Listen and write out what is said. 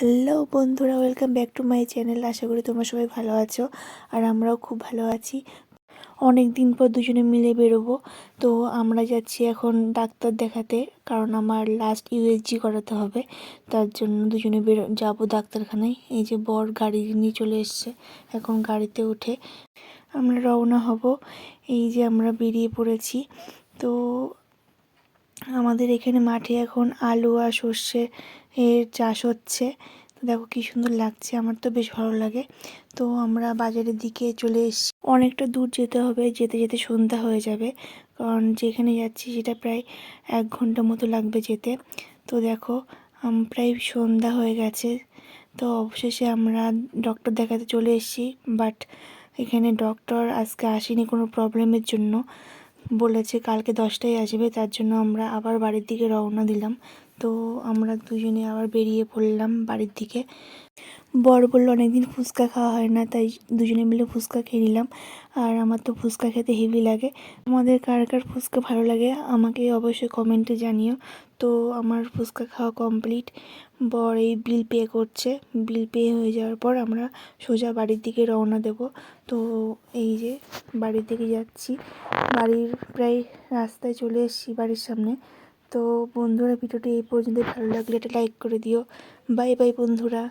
Hello বন্ধুরা, welcome back to my channel. আশা করি তোমরা সবাই ভালো আছো আর আমরাও খুব ভালো আছি। অনেক দিন পর দুজনে মিলে বেরোবো। তো আমরা যাচ্ছি এখন ডাক্তার দেখাতে, কারণ আমার লাস্ট ইউএসজি করাতে হবে। তার জন্য দুজনে বেরো, যাব ডাক্তারখানায়। এই যে বর গাড়ি নিয়ে চলে এসছে, এখন গাড়িতে উঠে আমরা রওনা হব। এই যে আমরা বেরিয়ে পড়েছি। তো আমাদের এখানে মাঠে এখন আলু আর সর্ষে এর চাষ হচ্ছে। তো দেখো কি সুন্দর লাগছে, আমার তো বেশ ভালো লাগে। তো আমরা বাজারের দিকে চলে এসেছি। অনেকটা দূর যেতে হবে, যেতে যেতে সন্ধ্যা হয়ে যাবে। কারণ যেখানে যাচ্ছি সেটা প্রায় এক ঘণ্টা মতো লাগবে যেতে। তো দেখো প্রায় সন্ধ্যা হয়ে গেছে। তো অবশেষে আমরা ডক্টর দেখাতে চলে এসেছি, বাট এখানে ডক্টর আজকে আসেনি কোনো প্রবলেমের জন্য। বলেছে কালকে দশটায় আসবে তার জন্য আমরা আবার বাড়ির দিকে রওনা দিলাম। তো আমরা দুজনে আবার বেরিয়ে পড়লাম বাড়ির দিকে। বর বলল, অনেকদিন ফুচকা খাওয়া হয় না। তাই দুজনে মিলে ফুচকা খেয়ে নিলাম। আর আমার তো ফুচকা খেতে হেভি লাগে। আমাদের কার কার ফুচকা ভালো লাগে আমাকে অবশ্যই কমেন্টে জানিও। তো আমার ফুচকা খাওয়া কমপ্লিট বর এই বিল পে করছে। বিল পে হয়ে যাওয়ার পর আমরা সোজা বাড়ির দিকে রওনা দেব। তো এই যে বাড়ির দিকে যাচ্ছি। বাড়ির প্রায় রাস্তায় চলে এসেছি বাড়ির সামনে। তো বন্ধুরা ভিডিওটি এই পর্যন্ত ভালো লাগলে এটা লাইক করে দিও। বাই বাই বন্ধুরা।